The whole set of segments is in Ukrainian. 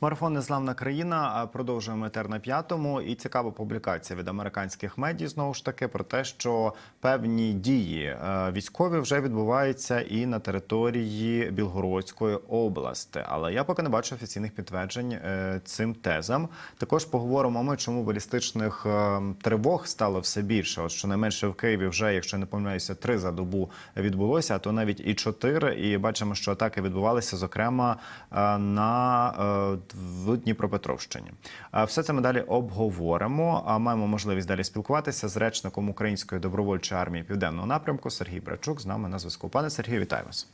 Марафон Незламна країна. Продовжуємо етер на п'ятому. І цікава публікація від американських медій знову ж таки про те, що певні дії е, військові вже відбуваються і на території Білгородської області. Але я поки не бачу офіційних підтверджень е, цим тезам. Також поговоримо ми, чому балістичних е, тривог стало все більше. От щонайменше в Києві вже, якщо не помиляюся, три за добу відбулося, а то навіть і чотири. І бачимо, що атаки відбувалися, зокрема на в Дніпропетровщині. Все це ми далі обговоримо. А маємо можливість далі спілкуватися з речником Української добровольчої армії південного напрямку Сергій Брачук з нами на зв'язку. Пане Сергію, вітаю вас.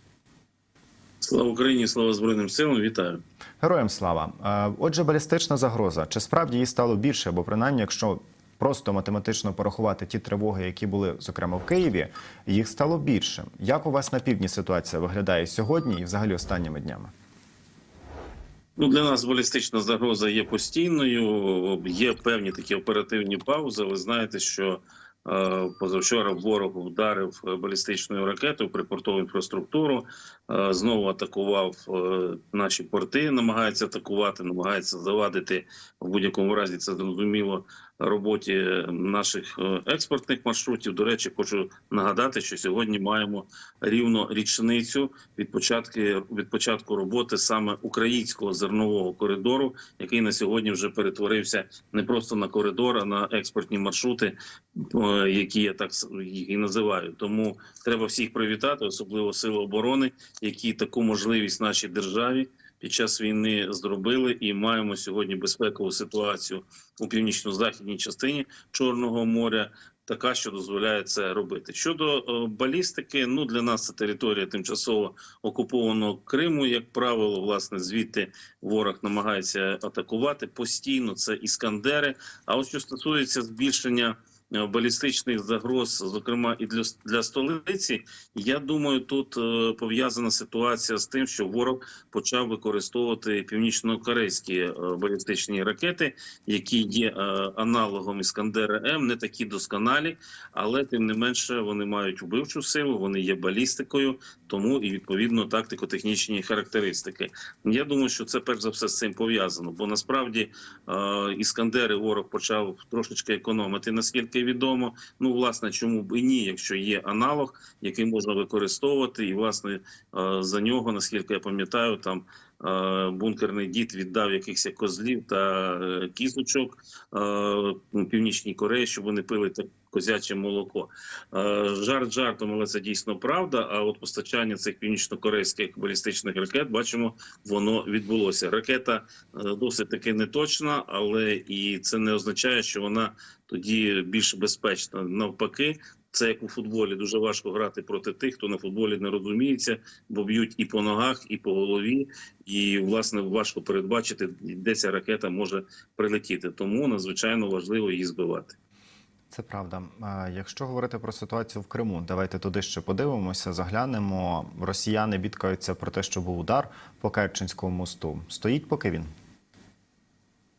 Слава Україні, слава Збройним силам. Вітаю. Героям слава. Отже, балістична загроза. Чи справді її стало більше? Або принаймні, якщо просто математично порахувати ті тривоги, які були, зокрема в Києві, їх стало більше. Як у вас на півдні ситуація виглядає сьогодні і взагалі останніми днями? Ну для нас балістична загроза є постійною. Є певні такі оперативні паузи. Ви знаєте, що е, позавчора ворог вдарив балістичною ракетою при портову інфраструктуру. Е, Знову атакував е, наші порти, намагається атакувати, намагається завадити в будь-якому разі. Це зрозуміло роботі наших е, експортних маршрутів. До речі, хочу нагадати, що сьогодні маємо рівно річницю від початку від початку роботи саме українського зернового коридору, який на сьогодні вже перетворився не просто на коридор, а на експортні маршрути, які я так їх і називаю. Тому треба всіх привітати, особливо сили оборони, які таку можливість нашій державі. Під час війни зробили і маємо сьогодні безпекову ситуацію у північно-західній частині Чорного моря, така, що дозволяє це робити. Щодо е, балістики, ну для нас це територія тимчасово окупованого Криму. Як правило, власне, звідти ворог намагається атакувати постійно. Це іскандери. А от що стосується збільшення. Е, Балістичних загроз, зокрема і для для столиці, я думаю, тут е, пов'язана ситуація з тим, що ворог почав використовувати північно-корейські е, балістичні ракети, які є е, аналогом Іскандера М, не такі досконалі, але тим не менше вони мають вбивчу силу, вони є балістикою, тому і відповідно тактико-технічні характеристики. Я думаю, що це перш за все з цим пов'язано, бо насправді е, іскандери ворог почав трошечки економити, наскільки відомо. Ну, власне, чому б і ні, якщо є аналог, який можна використовувати, і власне е, за нього, наскільки я пам'ятаю, там. е, Бункерний дід віддав якихось козлів та е, кізочок північній Кореї, щоб вони пили так козяче молоко. Е, Жарт жартом, але це дійсно правда. А от постачання цих північно-корейських балістичних ракет, бачимо, воно відбулося. Ракета е, досить таки неточна, але і це не означає, що вона тоді більш безпечна. Навпаки, це як у футболі. Дуже важко грати проти тих, хто на футболі не розуміється, бо б'ють і по ногах, і по голові. І власне важко передбачити, де ця ракета може прилетіти. Тому надзвичайно важливо її збивати. Це правда. Якщо говорити про ситуацію в Криму, давайте туди ще подивимося, заглянемо. Росіяни бідкаються про те, що був удар по Керченському мосту. Стоїть поки він.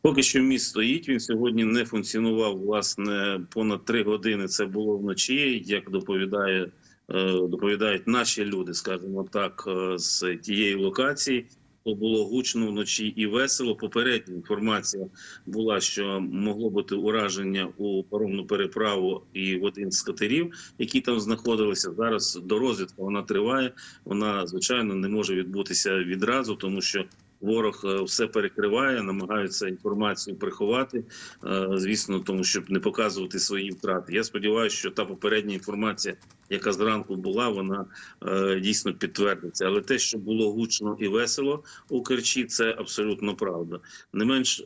Поки що міст стоїть. Він сьогодні не функціонував власне понад три години. Це було вночі. Як доповідає е, доповідають наші люди, скажімо так, е, з тієї локації. То було гучно вночі і весело. Попередня інформація була, що могло бути ураження у паромну переправу і в один з катерів, які там знаходилися. Зараз до розвідка вона триває. Вона звичайно не може відбутися відразу, тому що ворог е, все перекриває, намагаються інформацію приховати. е, Звісно, тому щоб не показувати свої втрати. Я сподіваюся, що та попередня інформація, яка зранку була, вона е, дійсно підтвердиться. Але те, що було гучно і весело у Керчі, це абсолютно правда. Не менш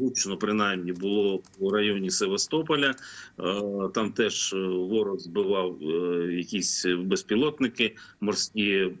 гучно, принаймні, було у районі Севастополя. Там теж ворог збивав якісь безпілотники, морські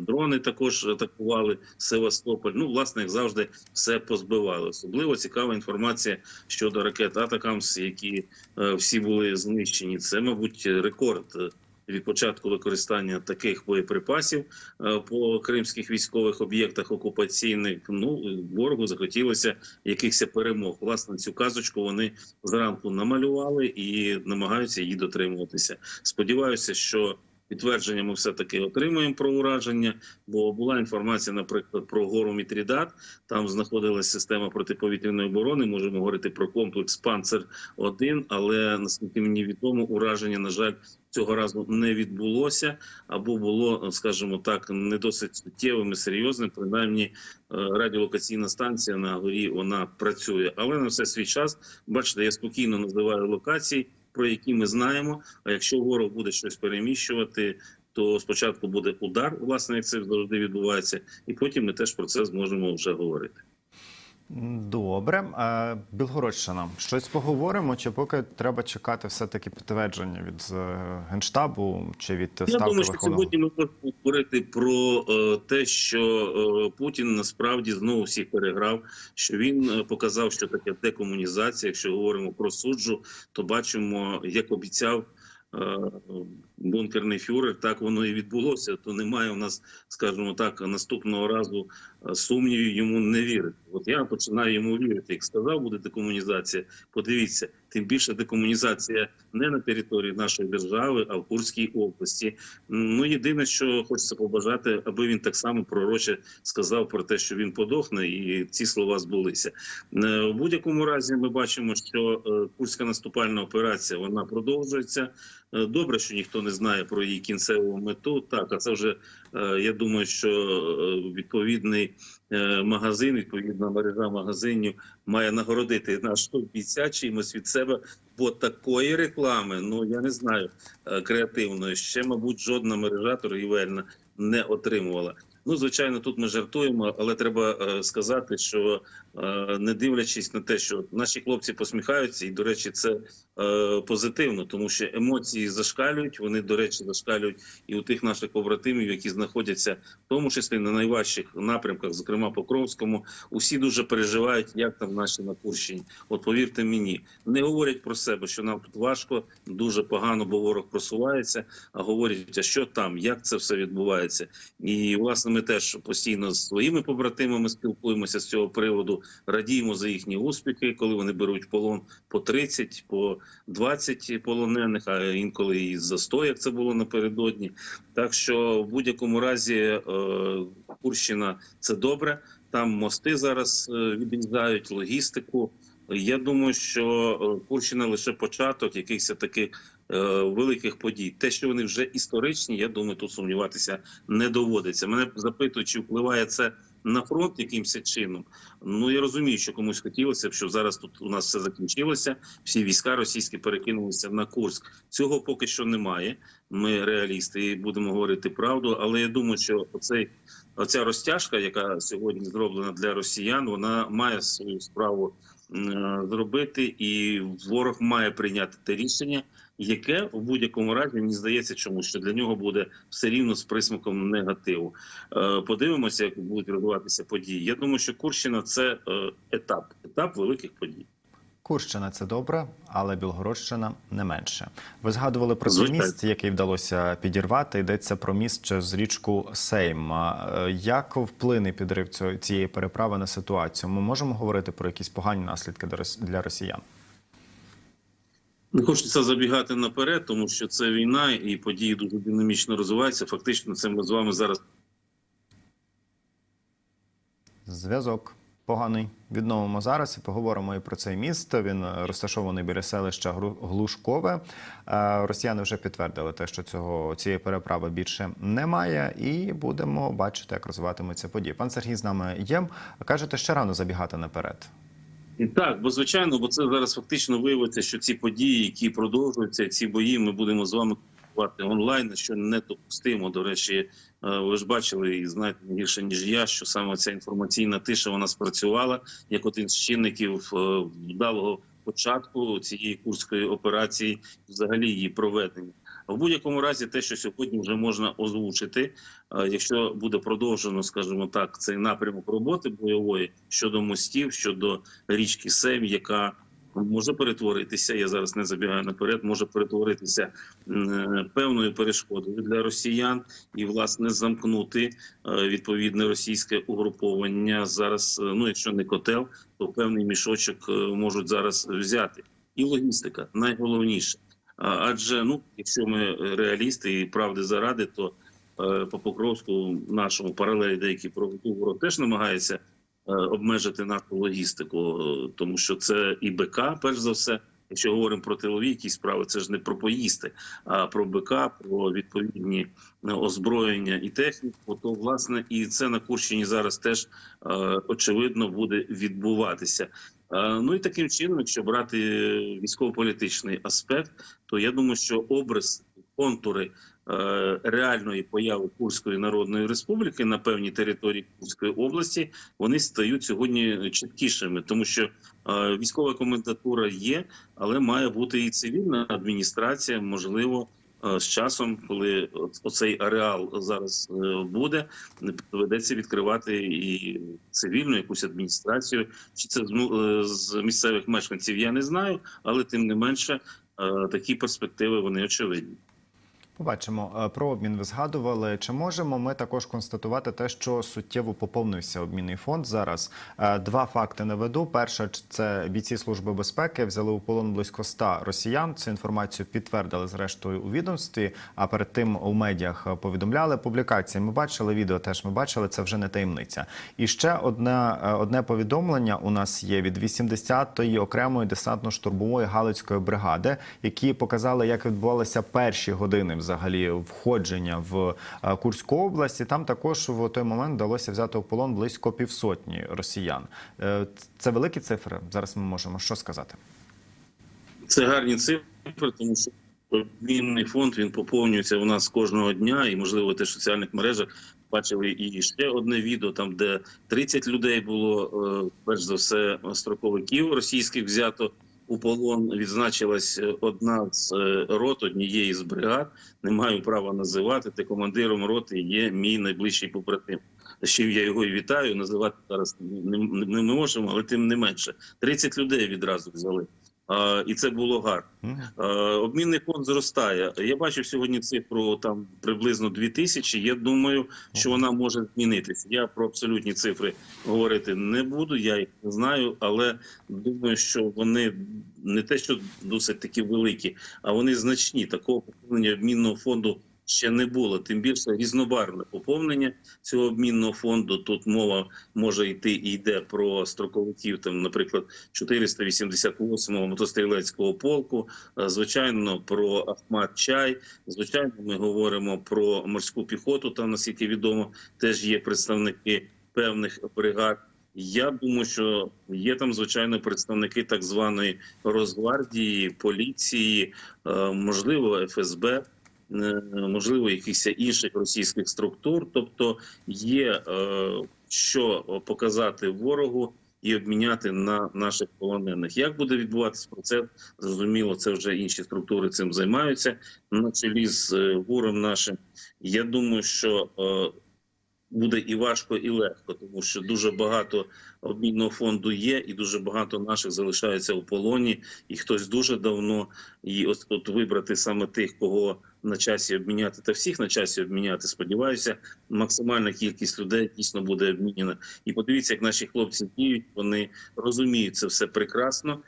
дрони також атакували Севастополь. Ну, власне, як завжди, все позбивали. Особливо цікава інформація щодо ракет Атакамс, які е, всі були знищені. Це, мабуть, рекорд. е, Від початку використання таких боєприпасів е, по кримських військових об'єктах окупаційних ну ворогу захотілося якихось перемог. Власне, цю казочку вони зранку намалювали і намагаються її дотримуватися. Сподіваюся, що підтвердження ми все таки отримуємо про ураження. Бо була інформація, наприклад, про гору Мітрідат. Там знаходилась система протиповітряної оборони. Можемо говорити про комплекс Панцер 1 але наскільки мені відомо, ураження на жаль цього разу не відбулося, або було, скажімо так, не досить суттєвим і серйозним. Принаймні, е, радіолокаційна станція на горі вона працює, але на все свій час. Бачите, я спокійно називаю локації, про які ми знаємо. А якщо ворог буде щось переміщувати. То спочатку буде удар, власне, як це завжди відбувається, і потім ми теж про це зможемо вже говорити. Добре, Е, Білгородщина. Щось поговоримо, чи поки треба чекати все-таки підтвердження від е, генштабу чи від Я ставки думаю, що сьогодні ми можемо говорити про е, те, що е, Путін насправді знову всіх переграв. Що він показав, що таке декомунізація. Якщо говоримо про суджу, то бачимо, як обіцяв. Бункерний фюрер, так воно і відбулося. То немає у нас, скажімо так, наступного разу е, сумнівів йому не вірити. От я починаю йому вірити. Як сказав, буде декомунізація. Подивіться, тим більше декомунізація не на території нашої держави, а в Курській області. Ну єдине, що хочеться побажати, аби він так само пророче сказав про те, що він подохне, і ці слова збулися. Е, В будь-якому разі, ми бачимо, що е, курська наступальна операція вона продовжується. Добре, що ніхто не знає про її кінцеву мету. Так, а це вже е, я думаю, що е, відповідний е, магазин, відповідна мережа магазинів має нагородити нашого бійця чимось від себе, бо такої реклами, ну я не знаю, креативної ще, мабуть, жодна мережа торгівельна не отримувала. Ну, звичайно, тут ми жартуємо, але треба е, сказати, що е, не дивлячись на те, що наші хлопці посміхаються, і до речі, це е, позитивно, тому що емоції зашкалюють. Вони, до речі, зашкалюють і у тих наших побратимів, які знаходяться в тому числі на найважчих напрямках, зокрема Покровському. Усі дуже переживають, як там наші на Курщині. От повірте мені, не говорять про себе, що нам тут важко, дуже погано, бо ворог просувається. А говорять, а що там, як це все відбувається, і власне ми теж постійно з своїми побратимами спілкуємося з цього приводу, радіємо за їхні успіхи, коли вони беруть полон по 30, по 20 полонених, а інколи і за 100, як це було напередодні. Так що в будь-якому разі е, Курщина це добре. Там мости зараз е, відрізають логістику. Я думаю, що е, Курщина лише початок якихось таких е, великих подій. Те, що вони вже історичні, я думаю, тут сумніватися не доводиться. Мене запитують, чи впливає це на фронт якимось чином. Ну я розумію, що комусь хотілося б, щоб зараз тут у нас все закінчилося. Всі війська російські перекинулися на Курськ. Цього поки що немає. Ми реалісти і будемо говорити правду. Але я думаю, що оцей оця розтяжка, яка сьогодні зроблена для росіян, вона має свою справу зробити, і ворог має прийняти те рішення, яке в будь-якому разі мені здається, чому що для нього буде все рівно з присмаком негативу. Е, Подивимося, як будуть розвиватися події. Я думаю, що Курщина це е, етап, етап великих подій. Курщина це добре, але Білгородщина не менше. Ви згадували про цей міст, який вдалося підірвати. Йдеться про міст через річку Сейм. Як вплине підрив цієї переправи на ситуацію? Ми можемо говорити про якісь погані наслідки для росіян? Не хочеться забігати наперед, тому що це війна і події дуже динамічно розвиваються. Фактично, це ми з вами зараз Зв'язок поганий. Відновимо зараз і поговоримо і про цей міст. Він е, розташований біля селища Глушкове. Е, Росіяни вже підтвердили те, що цього цієї переправи більше немає, і будемо бачити, як розвиватимуться події. Пан Сергій з нами є. Кажете, ще рано забігати наперед. Так, бо звичайно, бо це зараз фактично виявиться, що ці події, які продовжуються, ці бої, ми будемо з вами коментувати онлайн, що недопустимо. До речі, е, ви ж бачили і знаєте не гірше ніж я, що саме ця інформаційна тиша вона спрацювала як один з чинників е, вдалого початку цієї курської операції, взагалі її проведення. В будь-якому разі, те, що сьогодні вже можна озвучити, е, якщо буде продовжено, скажімо так, цей напрямок роботи бойової щодо мостів, щодо річки Сейм, яка може перетворитися. Я зараз не забігаю наперед, може перетворитися певною перешкодою для росіян і власне замкнути е, відповідне російське угруповання. Зараз, е, ну якщо не котел, то певний мішочок е, можуть зараз взяти. І логістика найголовніше. Адже ну, якщо ми реалісти і правди заради, то е, по Покровську нашому паралелі деякі проводу теж намагається е, обмежити нашу логістику, е, тому що це і БК, перш за все. Якщо говоримо про тилові якісь справи, це ж не про поїсти, а про БК, про відповідні е, озброєння і техніку. То власне і це на Курщині зараз теж е, очевидно буде відбуватися. Е, Ну і таким чином, якщо брати військово-політичний аспект, то я думаю, що образ контури е, реальної появи Курської Народної Республіки на певній території Курської області вони стають сьогодні чіткішими, тому що е, військова комендатура є, але має бути і цивільна адміністрація, можливо. е, З часом, коли оцей ареал зараз е, буде, доведеться відкривати і цивільну якусь адміністрацію. Чи це з е, місцевих мешканців? Я не знаю, але тим не менше е, такі перспективи вони очевидні. Побачимо Е, про обмін. Ви згадували. Чи можемо ми також констатувати те, що суттєво поповнився обмінний фонд зараз? Е, Два факти наведу. Перше, це бійці служби безпеки взяли у полон близько 100 росіян. Цю інформацію підтвердили зрештою у відомстві. А перед тим у медіях е, повідомляли публікації. Ми бачили відео. Теж ми бачили. Це вже не таємниця. І ще одне, одне повідомлення у нас є від 80-ї окремої десантно-штурмової галицької бригади, які показали, як відбувалися перші години взагалі входження в е, Курську область. І Там також в той момент вдалося взяти у полон близько півсотні росіян. Е, Це великі цифри. Зараз ми можемо що сказати. Це гарні цифри, тому що обмінний фонд він поповнюється у нас кожного дня, і можливо теж в соціальних мережах бачили і ще одне відео, там де 30 людей було е, перш за все строковиків російських взято. У полон відзначилась е, одна з е, рот однієї з бригад. Не маю права називати. Та командиром роти є мій найближчий побратим. З чим я його і вітаю. Називати зараз не, не, не можемо, але тим не менше. 30 людей відразу взяли. І це було гарно. Обмінний фонд зростає. Я бачив сьогодні цифру там приблизно 2 тисячі. Я думаю, що вона може змінитися. Я про абсолютні цифри говорити не буду. Я їх не знаю, але думаю, що вони не те, що досить такі великі, а вони значні. Такого поповнення обмінного фонду. Ще не було, тим більше різнобарвне поповнення цього обмінного фонду. Тут мова може йти і йде про строковиків, там, наприклад, 488-го мотострілецького полку, Е, звичайно, про Ахмат Чай. Звичайно, ми говоримо про морську піхоту. Там, наскільки відомо, теж є представники певних бригад. Я думаю, що є там звичайно представники так званої Росгвардії, поліції, е, можливо, ФСБ, можливо, якихось інших російських структур. Тобто є е, що показати ворогу і обміняти на наших полонених. Як буде відбуватися процес? Зрозуміло, це вже інші структури цим займаються на чолі з е, вором нашим. Я думаю, що е, буде і важко, і легко, тому що дуже багато обмінного фонду є, і дуже багато наших залишаються у полоні, і хтось дуже давно. І от, от вибрати саме тих, кого на часі обміняти, та всіх на часі обміняти. Сподіваюся, максимальна кількість людей дійсно буде обмінена. І подивіться, як наші хлопці діють. Вони розуміють це все прекрасно.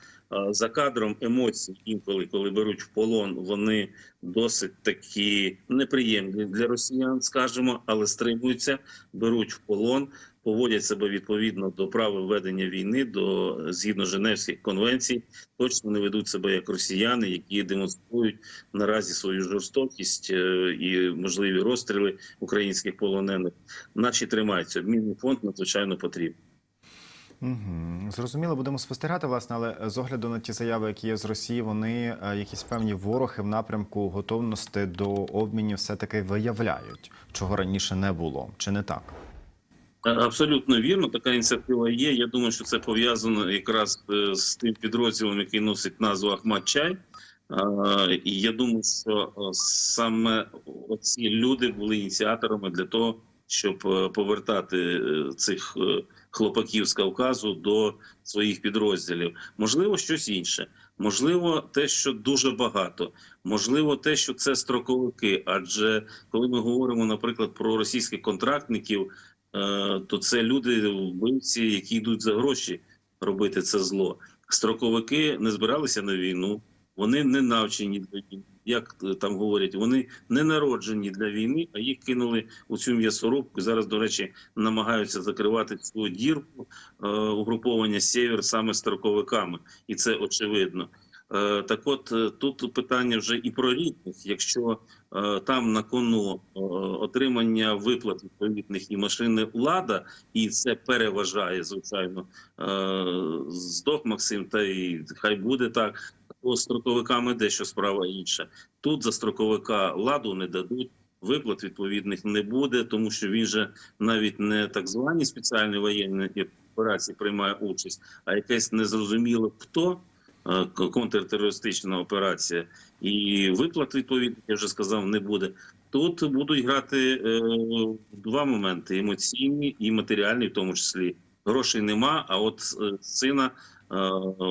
За кадром емоцій, інколи, коли беруть в полон, вони досить такі неприємні для росіян, скажімо, але стримуються, беруть в полон, поводять себе відповідно до правил ведення війни, до згідно Женевських конвенцій. Точно не ведуть себе як росіяни, які демонструють наразі свою жорстокість е, і можливі розстріли українських полонених. Наші тримаються. Обмінний фонд надзвичайно потрібен. Угу. Зрозуміло, будемо спостерігати, власне, але з огляду на ті заяви, які є з Росії, вони е, якісь певні вороги в напрямку готовності до обмінів все-таки виявляють, чого раніше не було, чи не так? Абсолютно вірно, така ініціатива є. Я думаю, що це пов'язано якраз е, з тим підрозділом, який носить назву Ахмат Чай. Е, І я думаю, що е, саме ці люди були ініціаторами для того, щоб е, повертати цих хлопаків з Кавказу до своїх підрозділів. Можливо, щось інше. Можливо, те, що дуже багато, можливо, те, що це строковики. Адже коли ми говоримо, наприклад, про російських контрактників, то це люди вбивці, які йдуть за гроші робити це зло. Строковики не збиралися на війну, Вони не навчені для війни, як е, там говорять, вони не народжені для війни, а їх кинули у цю м'ясорубку. Зараз, до речі, намагаються закривати цю дірку е, угруповання Сєвєр саме строковиками, і це очевидно. Е, Так от е, тут питання вже і про рідних. Якщо е, там на кону отримання виплат відповідних і машини лада, і це переважає, звичайно, здох Максим, та й хай буде так. То строковиками дещо справа інша. Тут за строковика ладу не дадуть. Виплат відповідних не буде, тому що він же навіть не так звані спеціальні воєнні операції приймає участь, а якесь незрозуміло хто контртерористична операція, і виплат відповідних, я вже сказав, не буде. Тут будуть грати е, два моменти: емоційні і матеріальні, в тому числі. Грошей нема, а от е, сина е,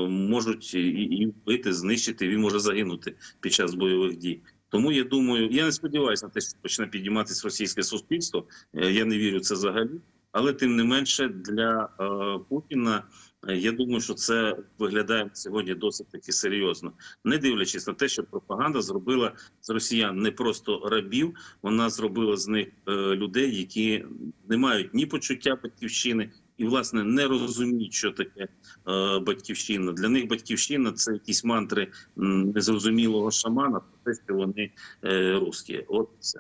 можуть і, вбити, знищити. Він може загинути під час бойових дій. Тому я думаю, я не сподіваюся на те, що почне підійматися російське суспільство. Е, Я не вірю це взагалі. Але тим не менше для е, Путіна е, я думаю, що це виглядає сьогодні досить таки серйозно, не дивлячись на те, що пропаганда зробила з росіян не просто рабів, вона зробила з них е, людей, які не мають ні почуття батьківщини. І власне не розуміють, що таке е, батьківщина. Для них батьківщина це якісь мантри незрозумілого шамана, про те, що вони е, русські. От все.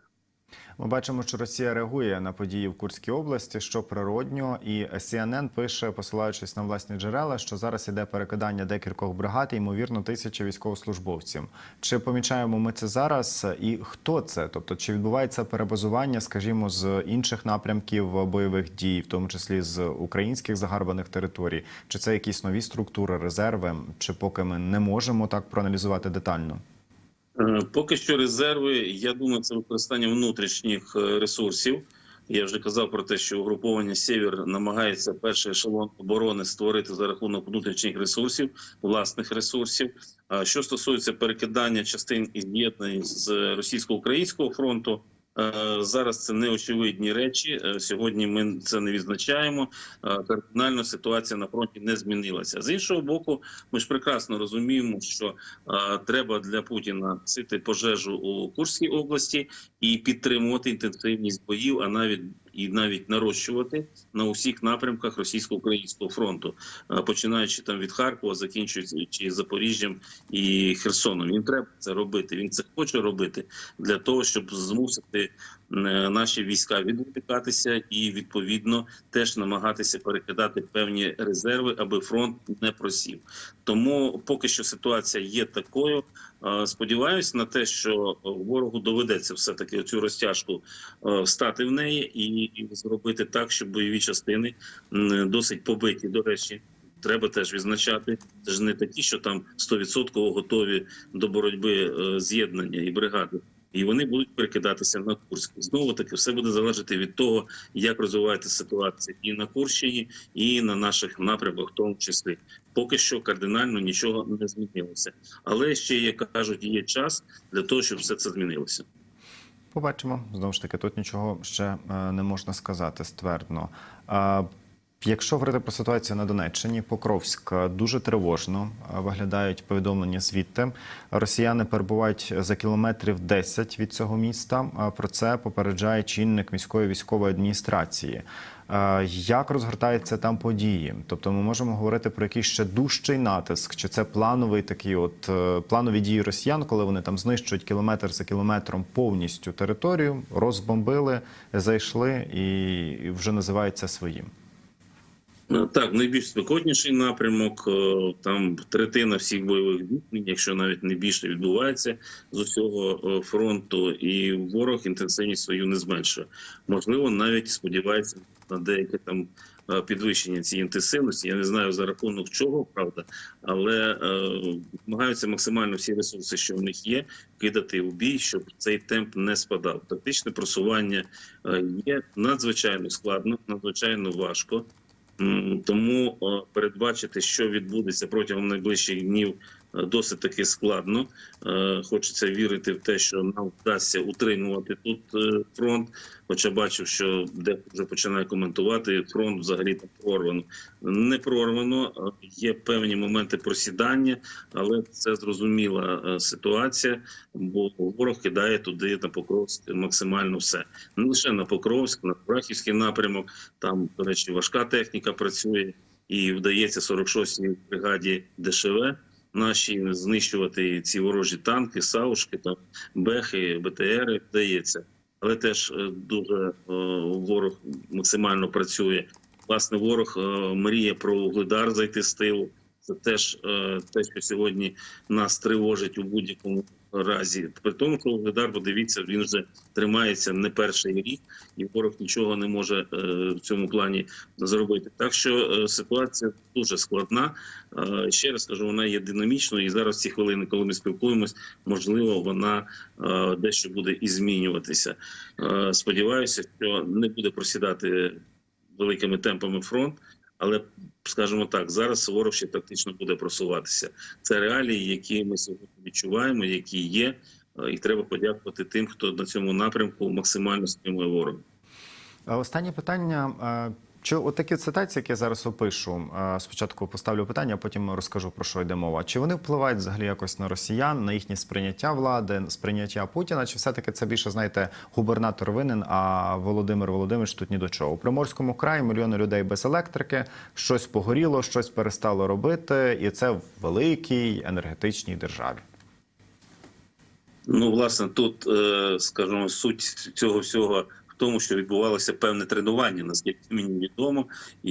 Ми бачимо, що Росія реагує на події в Курській області, що природньо, і CNN пише, посилаючись на власні джерела, що зараз іде перекидання декількох бригад, і, ймовірно, тисячі військовослужбовців. Чи помічаємо ми це зараз? І хто це? Тобто, чи відбувається перебазування, скажімо, з інших напрямків бойових дій, в тому числі з українських загарбаних територій? Чи це якісь нові структури, резерви? Чи поки ми не можемо так проаналізувати детально? Е, Поки що резерви, я думаю, це використання внутрішніх е, ресурсів. Я вже казав про те, що угруповання Сєвєр намагається перший ешелон оборони створити за рахунок внутрішніх ресурсів, власних ресурсів. Що стосується перекидання частин і з'єднань з російсько-українського фронту, зараз це неочевидні речі. Е, Сьогодні ми це не відзначаємо. Е, Кардинально ситуація на фронті не змінилася. З іншого боку, ми ж прекрасно розуміємо, що е, треба для Путіна сити пожежу у Курській області і підтримувати інтенсивність боїв, а навіть і навіть нарощувати на усіх напрямках російсько-українського фронту, е, починаючи там від Харкова, закінчуючи Запоріжжям і Херсоном. Він треба це робити. Він це хоче робити для того, щоб змусити е, наші війська відволікатися і відповідно теж намагатися перекидати певні резерви, аби фронт не просів. Тому поки що ситуація є такою. Е, Сподіваюсь на те, що ворогу доведеться все таки цю розтяжку встати в неї і і зробити так, щоб бойові частини досить побиті. До речі, треба теж відзначати. Це ж не такі, що там 100% готові до боротьби е, з'єднання і бригади. І вони будуть перекидатися на Курськ. Знову таки, все буде залежати від того, як розвивається ситуація і на Курщині, і на наших напрямках, в тому числі. Поки що кардинально нічого не змінилося. Але ще як кажуть, є час для того, щоб все це змінилося. Побачимо. Знову ж таки, тут нічого ще е, не можна сказати ствердно. Якщо говорити про ситуацію на Донеччині, Покровськ е, дуже тривожно е, виглядають повідомлення звідти. Росіяни перебувають за кілометрів 10 від цього міста. Про це попереджає чинник міської військової адміністрації. Як розгортаються там події? Тобто, ми можемо говорити про якийсь ще дужчий натиск, чи це плановий такий, от е, планові дії росіян, коли вони там знищують кілометр за кілометром повністю територію, розбомбили, зайшли і вже називаються своїм. Ну, Так, найбільш спекотніший напрямок. е, Там третина всіх бойових дій, якщо навіть не більше відбувається з усього е, фронту, і ворог інтенсивність свою не зменшує. Можливо, навіть сподівається на деяке там е, підвищення цієї інтенсивності. Я не знаю за рахунок чого, правда, але е, намагаються максимально всі ресурси, що в них є, кидати в бій, щоб цей темп не спадав. Тактичне просування е, є надзвичайно складно, надзвичайно важко. Тому е, передбачити, що відбудеться протягом найближчих днів, досить таки складно. Е, Хочеться вірити в те, що нам вдасться утримувати тут е, фронт. Хоча бачив, що де вже починає коментувати фронт взагалі там прорвано. Не прорвано, е, є певні моменти просідання, але це зрозуміла ситуація, бо ворог кидає туди на Покровськ максимально все. Не лише на Покровськ, на Брахівський напрямок. Там, до речі, важка техніка працює, і вдається 46-й бригаді ДШВ наші знищувати ці ворожі танки, саушки, там бехи, БТРи. Вдається, але теж е, дуже е, ворог максимально працює. Власне, ворог е, мріє про Угледар зайти з тилу. Це теж те, що сьогодні нас тривожить у будь-якому разі. При тому, що Угледар, подивіться, він вже тримається не перший рік, і ворог нічого не може е, в цьому плані зробити. Так що е, ситуація дуже складна. Е, ще раз кажу, вона є динамічною, і зараз ці хвилини, коли ми спілкуємось, можливо, вона дещо буде і змінюватися. Сподіваюся, що не буде просідати великими темпами фронт. Але скажімо так, зараз ворог ще тактично буде просуватися. Це реалії, які ми сьогодні відчуваємо, які є, е, і треба подякувати тим, хто на цьому напрямку максимально стримує ворога. Е, Останнє питання. Чи от такі цитації, які я зараз опишу, е, спочатку поставлю питання, а потім розкажу про що йде мова. Чи вони впливають взагалі якось на росіян, на їхнє сприйняття влади, сприйняття Путіна? Чи все-таки це більше знаєте губернатор винен, а Володимир Володимирович тут ні до чого? У Приморському краї мільйони людей без електрики, щось погоріло, щось перестало робити, і це в великій енергетичній державі. Ну, власне, тут, е, скажімо, суть цього всього тому, що відбувалося певне тренування, наскільки мені відомо, і